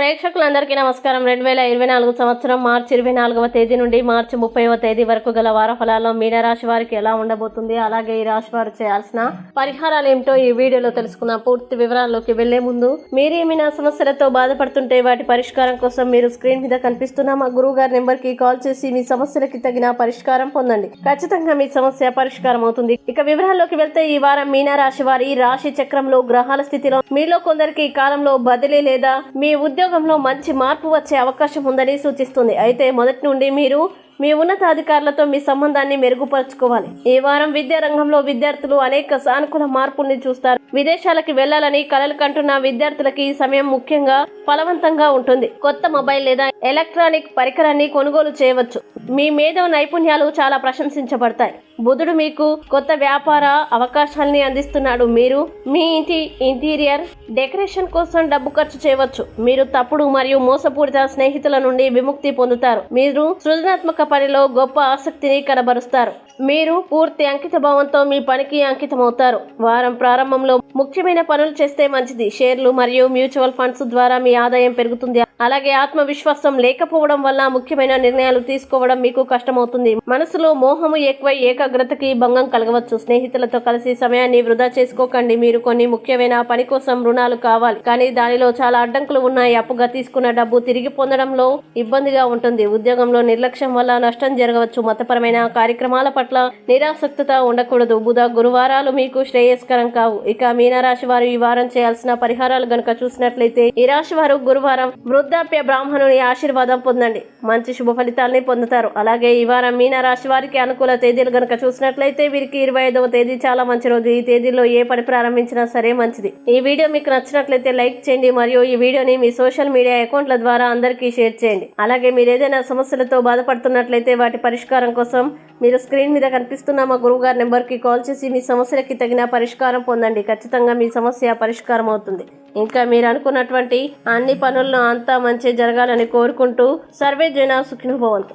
ప్రేక్షకులందరికీ నమస్కారం. రెండు వేల ఇరవై నాలుగు సంవత్సరం మార్చి ఇరవై నాలుగవ తేదీ నుండి మార్చి ముప్పైవ తేదీ వరకు గల వారఫలాల్లో మీనరాశి వారికి ఎలా ఉండబోతుంది అలాగే ఈ రాశి వారు చేయాల్సిన పరిహారాలు ఏమిటో ఈ వీడియోలో తెలుసుకున్న పూర్తి వివరాల్లోకి వెళ్ళే ముందు మీరు ఏమైనా సమస్యలతో బాధపడుతుంటే వాటి పరిష్కారం కోసం మీరు స్క్రీన్ మీద కనిపిస్తున్న మా గురువు గారి నెంబర్కి కాల్ చేసి మీ సమస్యలకి తగిన పరిష్కారం పొందండి. ఖచ్చితంగా మీ సమస్య పరిష్కారం అవుతుంది. ఇక వివరాల్లోకి వెళ్తే ఈ వారం మీనరాశి వారి రాశి చక్రంలో గ్రహాల స్థితిలో మీలో కొందరికి ఈ కాలంలో బదిలీ లేదా మీ ఉద్యోగంలో మంచి మార్పు వచ్చే అవకాశం ఉందని సూచిస్తుంది. అయితే మొదటి నుండి మీరు మీ ఉన్నతాధికారులతో మీ సంబంధాన్ని మెరుగుపరుచుకోవాలి. ఈ వారం విద్యా రంగంలో విద్యార్థులు అనేక సానుకూల మార్పుల్ని చూస్తారు. విదేశాలకి వెళ్ళాలని కలలు కంటున్న విద్యార్థులకి ఈ సమయం ముఖ్యంగా ఫలవంతంగా ఉంటుంది. కొత్త మొబైల్ లేదా ఎలక్ట్రానిక్ పరికరాన్ని కొనుగోలు చేయవచ్చు. మీ మేధో నైపుణ్యాలు చాలా ప్రశంసించబడతాయి. బుధుడు మీకు కొత్త వ్యాపార అవకాశాల్ని అందిస్తున్నాడు. మీరు మీ ఇంటి ఇంటీరియర్ డెకరేషన్ కోసం డబ్బు ఖర్చు చేయవచ్చు. మీరు తప్పుడు మరియు మోసపూరిత స్నేహితుల నుండి విముక్తి పొందుతారు. మీరు సృజనాత్మక పనిలో గొప్ప ఆసక్తిని కనబరుస్తారు. మీరు పూర్తి అంకిత భావంతో మీ పనికి అంకితమవుతారు. వారం ప్రారంభంలో ముఖ్యమైన పనులు చేస్తే మంచిది. షేర్లు మరియు మ్యూచువల్ ఫండ్స్ ద్వారా మీ ఆదాయం పెరుగుతుంది. అలాగే ఆత్మవిశ్వాసం లేకపోవడం వల్ల ముఖ్యమైన నిర్ణయాలు తీసుకోవడం మీకు కష్టమవుతుంది. మనసులో మోహము ఎక్కువై ఏకాగ్రతకి భంగం కలగవచ్చు. స్నేహితులతో కలిసి సమయాన్ని వృధా చేసుకోకండి. మీరు కొన్ని ముఖ్యమైన పని కోసం రుణాలు కావాలి. కానీ దానిలో చాలా అడ్డంకులు ఉన్నాయి. అప్పుగా తీసుకున్న డబ్బు తిరిగి పొందడంలో ఇబ్బందిగా ఉంటుంది. ఉద్యోగంలో నిర్లక్ష్యం వల్ల నష్టం జరగవచ్చు. మతపరమైన కార్యక్రమాల పట్ల నిరాసక్తత ఉండకూడదు. బుధ గురువారాలు మీకు శ్రేయస్కరం కావు. ఇక మీనరాశి వారు ఈ వారం చేయాల్సిన పరిహారాలు గనుక చూసినట్లయితే ఈ రాశి వారు గురువారం వృద్ధాప్య బ్రాహ్మణుని ఆశీర్వాదం పొందండి. మంచి శుభ ఫలితాలని పొందుతారు. అలాగే ఈ వారం మీనరాశి వారికి అనుకూల తేదీలు గనుక చూసినట్లయితే వీరికి ఇరవై ఐదవ తేదీ చాలా మంచి రోజు. ఈ తేదీలో ఏ పని ప్రారంభించినా సరే మంచిది. ఈ వీడియో మీకు నచ్చినట్లయితే లైక్ చేయండి మరియు ఈ వీడియోని మీ సోషల్ మీడియా అకౌంట్ల ద్వారా అందరికీ షేర్ చేయండి. అలాగే మీరు ఏదైనా సమస్యలతో బాధపడుతున్నట్లయితే వాటి పరిష్కారం కోసం మీరు స్క్రీన్ మీద కనిపిస్తున్న మా గురువు గారి నెంబర్కి కాల్ చేసి మీ సమస్యలకి తగిన పరిష్కారం పొందండి. ఖచ్చితంగా మీ సమస్య పరిష్కారం అవుతుంది. ఇంకా మీరు అనుకున్నటువంటి అన్ని పనులను అంతా మంచి జరగాలని కోరుకుంటూ సర్వే జన సుఖినభవంతు